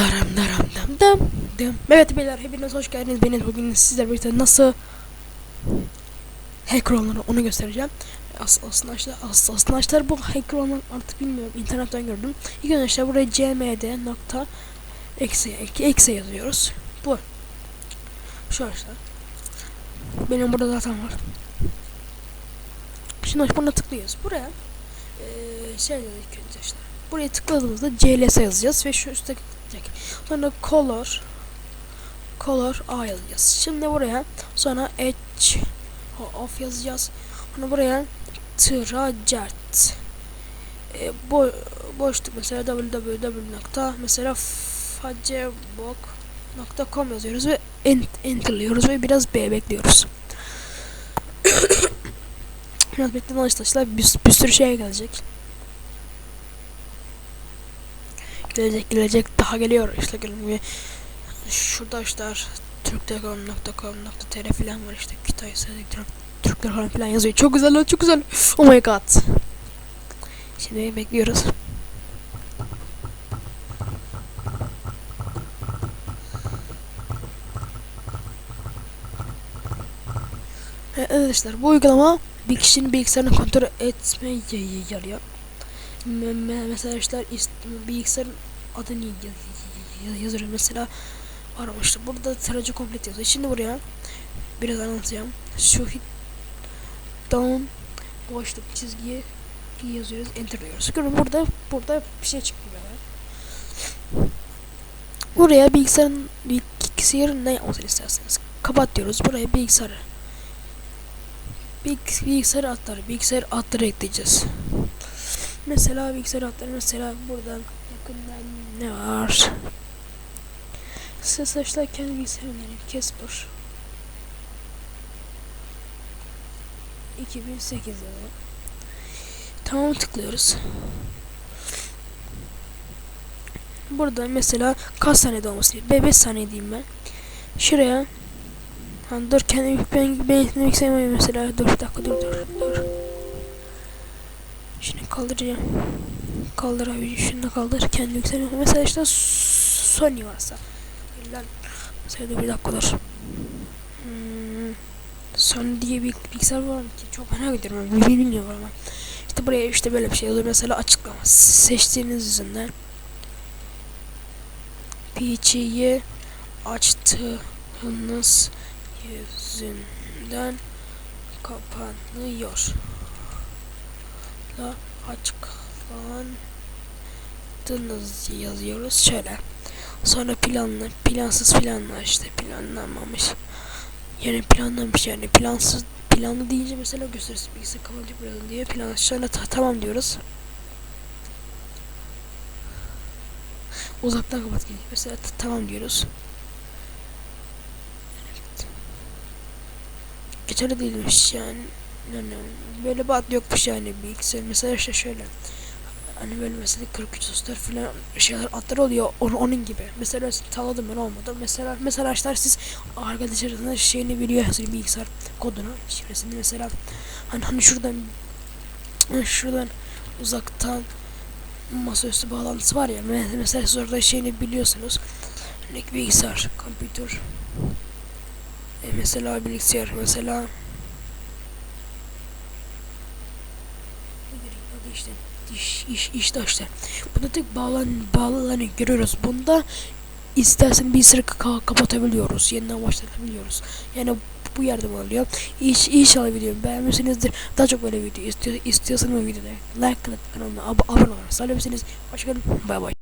Daram daram dam dam dam. Evet beyler hepiniz hoş geldiniz. Benim bugün sizlerle birlikte nasıl hacker olunur onu göstereceğim. As aslında işte as aslında işte bu hacker olmak artık bilmiyorum internetten gördüm. İlk önce işte buraya cmd nokta eksi eksi yazıyoruz. Bu. Şu işte. Benim burada zaten var. Şimdi buna tıklıyoruz. Buraya eee şey dedik önce işte. Buraya tıkladığımızda CLS yazacağız ve şu üstte gidecek. Sonra color color A yazacağız. Şimdi buraya sonra edge off yazacağız. Sonra buraya traject e, bo boşluk mesela www nokta mesela facebook.com yazıyoruz ve ent enterliyoruz ve biraz B bekliyoruz. biraz bekleme arkadaşlar bir, bir sürü şey gelecek. Gelecek gelecek daha geliyor işte gelmiyor. Şurada işte türk.com.com.tr falan var işte Kütahya Türk Türkler falan yazıyor. Çok güzel çok güzel. Oh my god. Şimdi bekliyoruz. Evet arkadaşlar bu uygulama bir kişinin bilgisayarını kontrol etmeye yarıyor. Me- me- mesela ist- bilgisayarın adını yaz- yaz- yazıyor mesela aramıştı. Burada tarayıcı komplet yazıyor. Şimdi buraya biraz anlatacağım. Şu hit down boşluk çizgiye yazıyoruz. Enter diyoruz. Görün burada burada bir şey çıktı böyle. Buraya bilgisayarın bilgisayarın ne yapmasını isterseniz kapat diyoruz. Buraya bilgisayarı Bilgis bilgisayar adları, bilgisayar adları ekleyeceğiz. Mesela bilgisayar adları mesela buradan yakından ne var? Ses açlarken bilgisayarın Casper 2008 yılı. Tamam tıklıyoruz. Burada mesela kaç saniyede olması gerekiyor? 5 saniye diyeyim ben. Şuraya Ha, dur kendimi ben ben etmek istemiyorum mesela. Dur bir dakika dur dur dur. Şunu kaldıracağım. Kaldır abi şunu kaldır. Kendi yükselmiyor. Mesela işte Sony varsa. Lan. Mesela bir dakika dur. Hmm. Sony diye bir bilgisayar var mı ki? Çok merak ediyorum. Bilmiyorum ama. İşte buraya işte böyle bir şey olur. Mesela açıklama. Seçtiğiniz yüzünden. PC'yi açtığınız yüzünden kapanıyor. La açıklandınız yazıyoruz şöyle. Sonra planlı, plansız planlar işte planlanmamış. Yani planlanmış yani plansız planlı deyince mesela gösterisi bilgisayar kapanacak biraz diye plan sonra ta tamam diyoruz. Uzaktan kapat geliyor. Mesela tamam diyoruz. geçerli değilmiş yani. yani böyle ad yokmuş yani bilgisayar mesela işte şöyle hani böyle mesela 43 soslar falan şeyler adlar oluyor onun, onun gibi. Mesela tanıdım ben olmadı. Mesela mesela arkadaşlar siz arkadaşlarınızın şeyini biliyorsunuz bilgisayar kodunu şifresini mesela. Hani hani şuradan şuradan uzaktan masaüstü bağlantısı var ya mesela siz orada şeyini biliyorsunuz. Hani bilgisayar, kompütür. E mesela bilgisayar mesela işte iş iş işte işte. Bunda tek bağlan bağlananı görüyoruz. Bunda istersen bir ka kapatabiliyoruz. Yeniden başlatabiliyoruz. Yani bu yardım oluyor İş, inşallah videomu beğenmişsinizdir. Daha çok böyle video istiyor, istiyorsanız videoda like kılıp kanalıma ab abone olursanız hoşçakalın. Bay bay